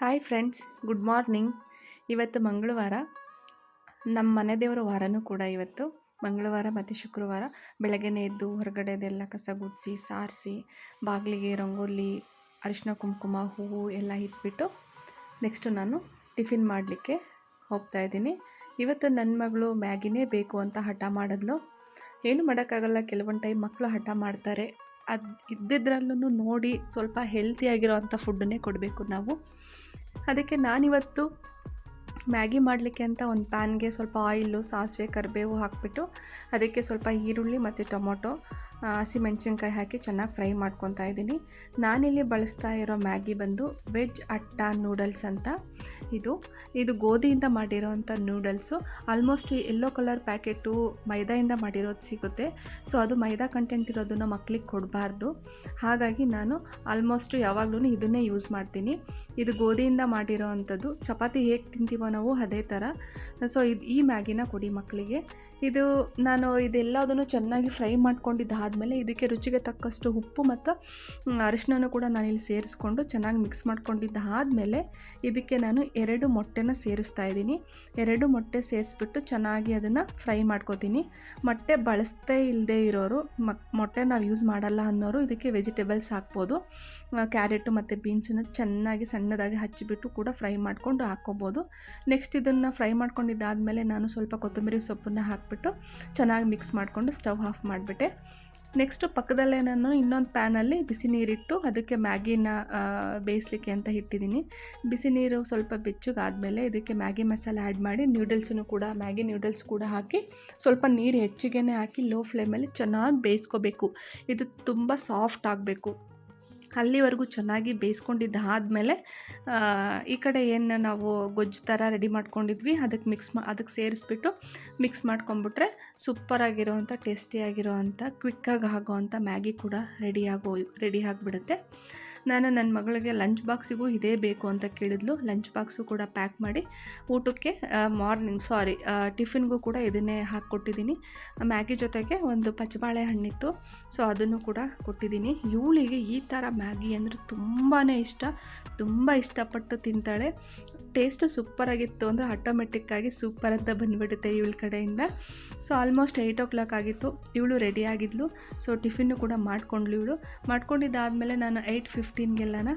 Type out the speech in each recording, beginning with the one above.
Hi friends, good morning. ಇವತ್ತು ಮಂಗಳವಾರ. ನಮ್ಮ ಮನೆ ದೇವರ ವಾರನೂ ಕೂಡ ಇವತ್ತು. ಮಂಗಳವಾರ ಮತ್ತು ಶುಕ್ರವಾರ ಬೆಳಗ್ಗೆನೇ ಎದ್ದು ಹೊರಗಡೆದೆಲ್ಲ ಕಸ ಗುಡಿಸಿ, ಸಾರಿಸಿ, ಬಾಗಿಲಿಗೆ ರಂಗೋಲಿ, ಅರಿಶಿನ, ಕುಂಕುಮ, ಹೂವು ಎಲ್ಲ ಇಟ್ಬಿಟ್ಟು ನೆಕ್ಸ್ಟು ನಾನು ಟಿಫಿನ್ ಮಾಡಲಿಕ್ಕೆ ಹೋಗ್ತಾ ಇದ್ದೀನಿ. ಇವತ್ತು ನನ್ನ ಮಗಳು ಮ್ಯಾಗಿನೇ ಬೇಕು ಅಂತ ಹಠ ಮಾಡಿದ್ಲು. ಏನು ಮಾಡೋಕ್ಕಾಗಲ್ಲ, ಕೆಲವೊಂದು ಟೈಮ್ ಮಕ್ಕಳು ಹಠ ಮಾಡ್ತಾರೆ. ಅದು ಇದ್ದಿದ್ರಲ್ಲೂ ನೋಡಿ ಸ್ವಲ್ಪ ಹೆಲ್ತಿಯಾಗಿರೋ ಅಂಥ ಫುಡ್ಡನ್ನೇ ಕೊಡಬೇಕು ನಾವು. ಅದಕ್ಕೆ ನಾನಿವತ್ತು ಮ್ಯಾಗಿ ಮಾಡಲಿಕ್ಕೆ ಅಂತ ಒಂದು ಪ್ಯಾನ್ಗೆ ಸ್ವಲ್ಪ ಆಯಿಲು, ಸಾಸಿವೆ, ಕರಿಬೇವು ಹಾಕಿಬಿಟ್ಟು ಅದಕ್ಕೆ ಸ್ವಲ್ಪ ಈರುಳ್ಳಿ ಮತ್ತು ಟೊಮೊಟೊ ಹಸಿಮೆಣ್ಸಿನ್ಕಾಯಿ ಹಾಕಿ ಚೆನ್ನಾಗಿ ಫ್ರೈ ಮಾಡ್ಕೊತಾ ಇದ್ದೀನಿ. ನಾನಿಲ್ಲಿ ಬಳಸ್ತಾ ಇರೋ ಮ್ಯಾಗಿ ಬಂದು ವೆಜ್ ಅಟ್ಟ ನೂಡಲ್ಸ್ ಅಂತ. ಇದು ಇದು ಗೋಧಿಯಿಂದ ಮಾಡಿರೋವಂಥ noodles almost yellow colour packet ಮೈದಾಯಿಂದ ಮಾಡಿರೋದು ಸಿಗುತ್ತೆ. ಸೊ ಅದು ಮೈದಾ ಕಂಟೆಂಟ್ ಇರೋದನ್ನು ಮಕ್ಕಳಿಗೆ ಕೊಡಬಾರ್ದು. ಹಾಗಾಗಿ ನಾನು ಆಲ್ಮೋಸ್ಟ್ ಯಾವಾಗಲೂ ಇದನ್ನೇ ಯೂಸ್ ಮಾಡ್ತೀನಿ. ಇದು ಗೋಧಿಯಿಂದ ಮಾಡಿರೋ ಅಂಥದ್ದು ಚಪಾತಿ ಹೇಗೆ ತಿಂತೀವೋ ನಾವು ಅದೇ ಥರ ಸೊ ಇದು ಈ ಮ್ಯಾಗಿನ ಕೊಡಿ ಮಕ್ಕಳಿಗೆ ಇದು ನಾನು ಇದೆಲ್ಲದನ್ನು ಚೆನ್ನಾಗಿ ಫ್ರೈ ಮಾಡ್ಕೊಂಡಿದ್ದಾದಮೇಲೆ ಇದಕ್ಕೆ ರುಚಿಗೆ ತಕ್ಕಷ್ಟು ಉಪ್ಪು ಮತ್ತು ಅರಿಶಿನೂ ಕೂಡ ನಾನಿಲ್ಲಿ ಸೇರಿಸ್ಕೊಂಡು ಚೆನ್ನಾಗಿ ಮಿಕ್ಸ್ ಮಾಡ್ಕೊಂಡಿದ್ದಾದಮೇಲೆ ಇದಕ್ಕೆ ನಾನು ಎರಡು ಮೊಟ್ಟೆನ ಸೇರಿಸ್ತಾ ಇದ್ದೀನಿ. ಎರಡು ಮೊಟ್ಟೆ ಸೇರಿಸ್ಬಿಟ್ಟು ಚೆನ್ನಾಗಿ ಅದನ್ನು ಫ್ರೈ ಮಾಡ್ಕೋತೀನಿ. ಮೊಟ್ಟೆ ಬಳಸ್ತೇ ಇಲ್ಲದೆ ಇರೋರು ಮಕ್ ಮೊಟ್ಟೆ ನಾವು ಯೂಸ್ ಮಾಡಲ್ಲ ಅನ್ನೋರು ಇದಕ್ಕೆ ವೆಜಿಟೇಬಲ್ಸ್ ಹಾಕ್ಬೋದು. ಕ್ಯಾರೆಟು ಮತ್ತು ಬೀನ್ಸನ್ನು ಚೆನ್ನಾಗಿ ಸಣ್ಣದಾಗಿ ಹಚ್ಚಿಬಿಟ್ಟು ಕೂಡ ಫ್ರೈ ಮಾಡಿಕೊಂಡು ಹಾಕ್ಕೋಬೋದು. ನೆಕ್ಸ್ಟ್ ಇದನ್ನು ಫ್ರೈ ಮಾಡ್ಕೊಂಡಿದ್ದಾದಮೇಲೆ ನಾನು ಸ್ವಲ್ಪ ಕೊತ್ತಂಬರಿ ಸೊಪ್ಪನ್ನು ಹಾಕಿಬಿಟ್ಟು ಚೆನ್ನಾಗಿ ಮಿಕ್ಸ್ ಮಾಡಿಕೊಂಡು ಸ್ಟವ್ ಆಫ್ ಮಾಡಿಬಿಟ್ಟೆ. ನೆಕ್ಸ್ಟು ಪಕ್ಕದಲ್ಲೇ ನಾನು ಇನ್ನೊಂದು ಪ್ಯಾನಲ್ಲಿ ಬಿಸಿ ನೀರಿಟ್ಟು ಅದಕ್ಕೆ ಮ್ಯಾಗಿನ ಬೇಯಿಸ್ಲಿಕ್ಕೆ ಅಂತ ಇಟ್ಟಿದ್ದೀನಿ. ಬಿಸಿ ನೀರು ಸ್ವಲ್ಪ ಬೆಚ್ಚಗಾದಮೇಲೆ ಇದಕ್ಕೆ ಮ್ಯಾಗಿ ಮಸಾಲೆ ಆ್ಯಡ್ ಮಾಡಿ ನ್ಯೂಡಲ್ಸನ್ನು ಕೂಡ, ಮ್ಯಾಗಿ ನ್ಯೂಡಲ್ಸ್ ಕೂಡ ಹಾಕಿ ಸ್ವಲ್ಪ ನೀರು ಹೆಚ್ಚಿಗೆ ಹಾಕಿ ಲೋ ಫ್ಲೇಮಲ್ಲಿ ಚೆನ್ನಾಗಿ ಬೇಯಿಸ್ಕೋಬೇಕು. ಇದು ತುಂಬ ಸಾಫ್ಟ್ ಆಗಬೇಕು. ಅಲ್ಲಿವರೆಗೂ ಚೆನ್ನಾಗಿ ಬೇಯಿಸ್ಕೊಂಡಿದ್ದು ಆದಮೇಲೆ ಈ ಕಡೆ ಏನು ನಾವು ಗೊಜ್ಜು ಥರ ರೆಡಿ ಮಾಡ್ಕೊಂಡಿದ್ವಿ ಅದಕ್ಕೆ ಮಿಕ್ಸ್ ಮಾ ಅದಕ್ಕೆ ಸೇರಿಸ್ಬಿಟ್ಟು ಮಿಕ್ಸ್ ಮಾಡ್ಕೊಂಬಿಟ್ರೆ ಸೂಪರಾಗಿರೋವಂಥ ಟೇಸ್ಟಿಯಾಗಿರೋವಂಥ ಕ್ವಿಕ್ಕಾಗಿ ಆಗೋವಂಥ ಮ್ಯಾಗಿ ಕೂಡ ರೆಡಿಯಾಗೋ ರೆಡಿ ಆಗಿಬಿಡುತ್ತೆ. ನಾನು ನನ್ನ ಮಗಳಿಗೆ ಲಂಚ್ ಬಾಕ್ಸಿಗೂ ಇದೇ ಬೇಕು ಅಂತ ಕೇಳಿದ್ಲು. ಲಂಚ್ ಬಾಕ್ಸು ಕೂಡ ಪ್ಯಾಕ್ ಮಾಡಿ ಊಟಕ್ಕೆ ಮಾರ್ನಿಂಗ್ ಸಾರಿ ಟಿಫಿನ್ಗೂ ಕೂಡ ಇದನ್ನೇ ಹಾಕ್ಕೊಟ್ಟಿದ್ದೀನಿ. ಮ್ಯಾಗಿ ಜೊತೆಗೆ ಒಂದು ಪಚ್ಚಬಾಳೆ ಹಣ್ಣಿತ್ತು. ಸೊ ಅದನ್ನು ಕೂಡ ಕೊಟ್ಟಿದ್ದೀನಿ. ಇವಳಿಗೆ ಈ ಥರ ಮ್ಯಾಗಿ ಅಂದರೆ ತುಂಬಾ ಇಷ್ಟ. ತುಂಬ ಇಷ್ಟಪಟ್ಟು ತಿಂತಾಳೆ. ಟೇಸ್ಟು ಸೂಪರಾಗಿತ್ತು ಅಂದರೆ ಆಟೋಮೆಟಿಕ್ಕಾಗಿ ಸೂಪರ್ ಅಂತ ಬಂದುಬಿಡುತ್ತೆ ಇವಳ ಕಡೆಯಿಂದ. So almost eight o'clock ಆಗಿತ್ತು. ಇವಳು ರೆಡಿ ಆಗಿದ್ಲು. ಸೊ ಟಿಫಿನ್ನು ಕೂಡ ಮಾಡ್ಕೊಂಡ್ಳು ಇವಳು. ಮಾಡ್ಕೊಂಡಿದ್ದಾದಮೇಲೆ ನಾನು ಏಯ್ಟ್ ಫಿಫ್ಟೀನ್ಗೆಲ್ಲನ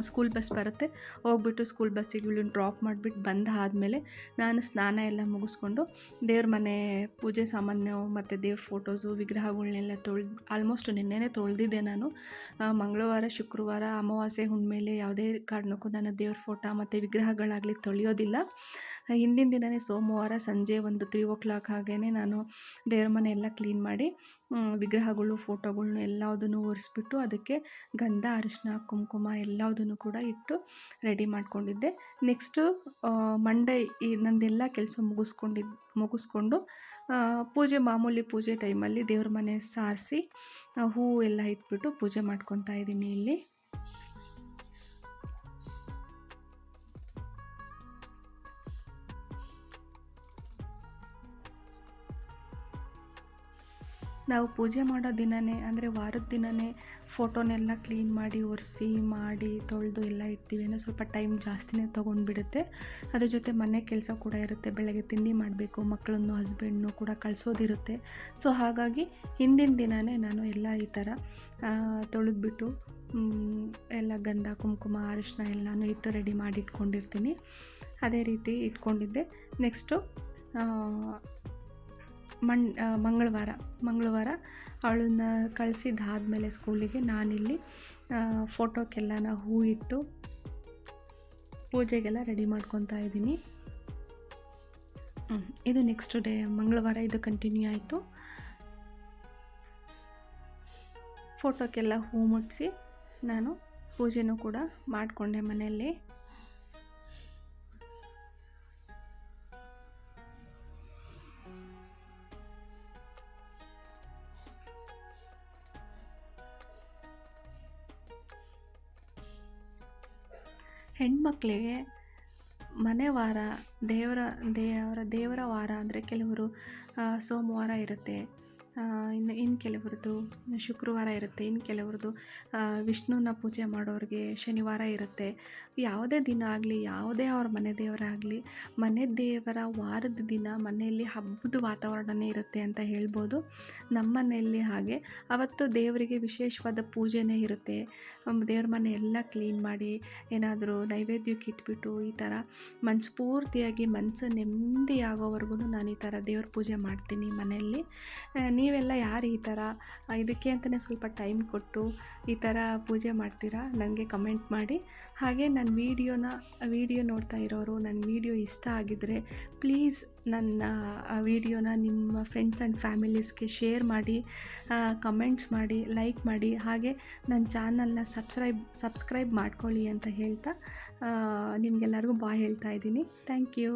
ಸ್ಕೂಲ್ ಬಸ್ ಬರುತ್ತೆ. ಹೋಗ್ಬಿಟ್ಟು ಸ್ಕೂಲ್ ಬಸ್ಸಿಗೆ ಇವಳನ್ನ ಡ್ರಾಪ್ ಮಾಡಿಬಿಟ್ಟು ಬಂದ ಆದಮೇಲೆ ನಾನು ಸ್ನಾನ ಎಲ್ಲ ಮುಗಿಸ್ಕೊಂಡು ದೇವ್ರ ಮನೆ ಪೂಜೆ ಸಾಮಾನು ಮತ್ತು ದೇವ್ರ ಫೋಟೋಸು ವಿಗ್ರಹಗಳನ್ನೆಲ್ಲ ತೊಳ್ದು ಆಲ್ಮೋಸ್ಟ್ ನಿನ್ನೆನೇ ತೊಳೆದಿದ್ದೆ ನಾನು. ಮಂಗಳವಾರ, ಶುಕ್ರವಾರ, ಅಮಾವಾಸ್ಯೆ ಹುಣ್ಮೇಲೆ ಯಾವುದೇ ಕಾರಣಕ್ಕೂ ನಾನು ದೇವ್ರ ಫೋಟೋ ಮತ್ತು ವಿಗ್ರಹಗಳಾಗಲಿ ತೊಳೆಯೋದಿಲ್ಲ. ಹಿಂದಿನ ದಿನವೇ ಸೋಮವಾರ ಸಂಜೆ ಒಂದು ತ್ರೀ ಓ ಕ್ಲಾಕ್ ಹಾಗೇ ನಾನು ದೇವ್ರ ಮನೆ ಎಲ್ಲ ಕ್ಲೀನ್ ಮಾಡಿ ವಿಗ್ರಹಗಳು, ಫೋಟೋಗಳ್ನು ಎಲ್ಲದನ್ನು ಒರೆಸ್ಬಿಟ್ಟು ಅದಕ್ಕೆ ಗಂಧ, ಅರಿಶಿನ, ಕುಂಕುಮ ಎಲ್ಲದನ್ನು ಕೂಡ ಇಟ್ಟು ರೆಡಿ ಮಾಡಿಕೊಂಡಿದ್ದೆ. ನೆಕ್ಸ್ಟು ಮಂಡೇ ಈ ನಂದೆಲ್ಲ ಕೆಲಸ ಮುಗಿಸ್ಕೊಂಡಿದ್ದು ಮುಗಿಸ್ಕೊಂಡು ಪೂಜೆ, ಮಾಮೂಲಿ ಪೂಜೆ ಟೈಮಲ್ಲಿ ದೇವ್ರ ಮನೆ ಸಾರಿಸಿ ಹೂವು ಎಲ್ಲ ಇಟ್ಬಿಟ್ಟು ಪೂಜೆ ಮಾಡ್ಕೊತಾ ಇದ್ದೀನಿ ಇಲ್ಲಿ. ನಾವು ಪೂಜೆ ಮಾಡೋ ದಿನವೇ ಅಂದರೆ ವಾರದ ದಿನವೇ ಫೋಟೋನೆಲ್ಲ ಕ್ಲೀನ್ ಮಾಡಿ, ಒರೆಸಿ, ಮಾಡಿ, ತೊಳೆದು ಎಲ್ಲ ಇಡ್ತೀವಿ. ಅಂದರೆ ಸ್ವಲ್ಪ ಟೈಮ್ ಜಾಸ್ತಿನೇ ತೊಗೊಂಡ್ಬಿಡುತ್ತೆ. ಅದ್ರ ಜೊತೆ ಮನೆ ಕೆಲಸ ಕೂಡ ಇರುತ್ತೆ. ಬೆಳಗ್ಗೆ ತಿಂಡಿ ಮಾಡಬೇಕು ಮಕ್ಕಳನ್ನು ಹಸ್ಬೆಂಡ್ನು ಕೂಡ ಕಳಿಸೋದಿರುತ್ತೆ. ಸೊ ಹಾಗಾಗಿ ಹಿಂದಿನ ದಿನವೇ ನಾನು ಎಲ್ಲ ಈ ಥರ ತೊಳೆದ್ಬಿಟ್ಟು ಎಲ್ಲ ಗಂಧ, ಕುಂಕುಮ ಅರಿಶಿನ ಎಲ್ಲನೂ ಇಟ್ಟು ರೆಡಿ ಮಾಡಿ ಇಟ್ಕೊಂಡಿರ್ತೀನಿ ಅದೇ ರೀತಿ ಇಟ್ಕೊಂಡಿದ್ದೆ. ನೆಕ್ಸ್ಟು ಮಣ್ ಮಂಗಳವಾರ ಮಂಗಳವಾರ ಅವಳನ್ನ ಕಳಿಸಿದ್ದಾದ್ಮೇಲೆ ಸ್ಕೂಲಿಗೆ ನಾನಿಲ್ಲಿ ಫೋಟೋಕ್ಕೆಲ್ಲನ ಹೂ ಇಟ್ಟು ಪೂಜೆಗೆಲ್ಲ ರೆಡಿ ಮಾಡ್ಕೊತಾ ಇದ್ದೀನಿ. ಇದು ನೆಕ್ಸ್ಟ್ ಡೇ ಮಂಗಳವಾರ ಇದು ಕಂಟಿನ್ಯೂ ಆಯಿತು. ಫೋಟೋಕ್ಕೆಲ್ಲ ಹೂ ಮುಟ್ಟಿಸಿ ನಾನು ಪೂಜೆನೂ ಕೂಡ ಮಾಡಿಕೊಂಡೆ ಮನೆಯಲ್ಲಿ. ಹೆಣ್ಮಕ್ಳಿಗೆ ಮನೆ ವಾರ ದೇವರ ದೇವರ ದೇವರ ವಾರ ಅಂದರೆ ಕೆಲವರು ಸೋಮವಾರ ಇರುತ್ತೆ. ಇನ್ನು ಇನ್ನು ಕೆಲವ್ರದ್ದು ಶುಕ್ರವಾರ ಇರುತ್ತೆ, ಇನ್ನು ಕೆಲವ್ರದ್ದು ವಿಷ್ಣುನ ಪೂಜೆ ಮಾಡೋರಿಗೆ ಶನಿವಾರ ಇರುತ್ತೆ. ಯಾವುದೇ ದಿನ ಆಗಲಿ, ಯಾವುದೇ ಅವ್ರ ಮನೆ ದೇವರಾಗಲಿ ಮನೆ ದೇವರ ವಾರದ ದಿನ ಮನೆಯಲ್ಲಿ ಹಬ್ಬದ ವಾತಾವರಣನೇ ಇರುತ್ತೆ ಅಂತ ಹೇಳ್ಬೋದು. ನಮ್ಮ ಮನೆಯಲ್ಲಿ ಹಾಗೆ, ಅವತ್ತು ದೇವರಿಗೆ ವಿಶೇಷವಾದ ಪೂಜೆನೇ ಇರುತ್ತೆ. ದೇವ್ರ ಮನೆ ಎಲ್ಲ ಕ್ಲೀನ್ ಮಾಡಿ, ಏನಾದರೂ ನೈವೇದ್ಯಕ್ಕೆ ಇಟ್ಬಿಟ್ಟು ಈ ಥರ ಮನ್ಸು ಪೂರ್ತಿಯಾಗಿ ಮನಸ್ಸು ನೆಮ್ಮದಿ ಆಗೋವರೆಗೂ ನಾನು ಈ ಥರ ದೇವ್ರ ಪೂಜೆ ಮಾಡ್ತೀನಿ ಮನೆಯಲ್ಲಿ. ನೀವೆಲ್ಲ ಯಾರು ಈ ಥರ ಇದಕ್ಕೆ ಅಂತಲೇ ಸ್ವಲ್ಪ ಟೈಮ್ ಕೊಟ್ಟು ಈ ಥರ ಪೂಜೆ ಮಾಡ್ತೀರಾ? ನನಗೆ ಕಮೆಂಟ್ ಮಾಡಿ. ಹಾಗೆ ನನ್ನ ವೀಡಿಯೋನ, ವೀಡಿಯೋ ನೋಡ್ತಾ ಇರೋರು, ನನ್ನ ವೀಡಿಯೋ ಇಷ್ಟ ಆಗಿದ್ದರೆ ಪ್ಲೀಸ್ ನನ್ನ ವೀಡಿಯೋನ ನಿಮ್ಮ ಫ್ರೆಂಡ್ಸ್ ಆ್ಯಂಡ್ ಫ್ಯಾಮಿಲೀಸ್ಗೆ ಶೇರ್ ಮಾಡಿ ಕಮೆಂಟ್ಸ್ ಮಾಡಿ ಲೈಕ್ ಮಾಡಿ. ಹಾಗೆ ನನ್ನ ಚಾನಲ್ನ ಸಬ್ಸ್ಕ್ರೈಬ್ ಸಬ್ಸ್ಕ್ರೈಬ್ ಮಾಡ್ಕೊಳ್ಳಿ ಅಂತ ಹೇಳ್ತಾ ನಿಮಗೆಲ್ಲರಿಗೂ ಬಾಯ್ ಹೇಳ್ತಾ ಇದ್ದೀನಿ. Thank you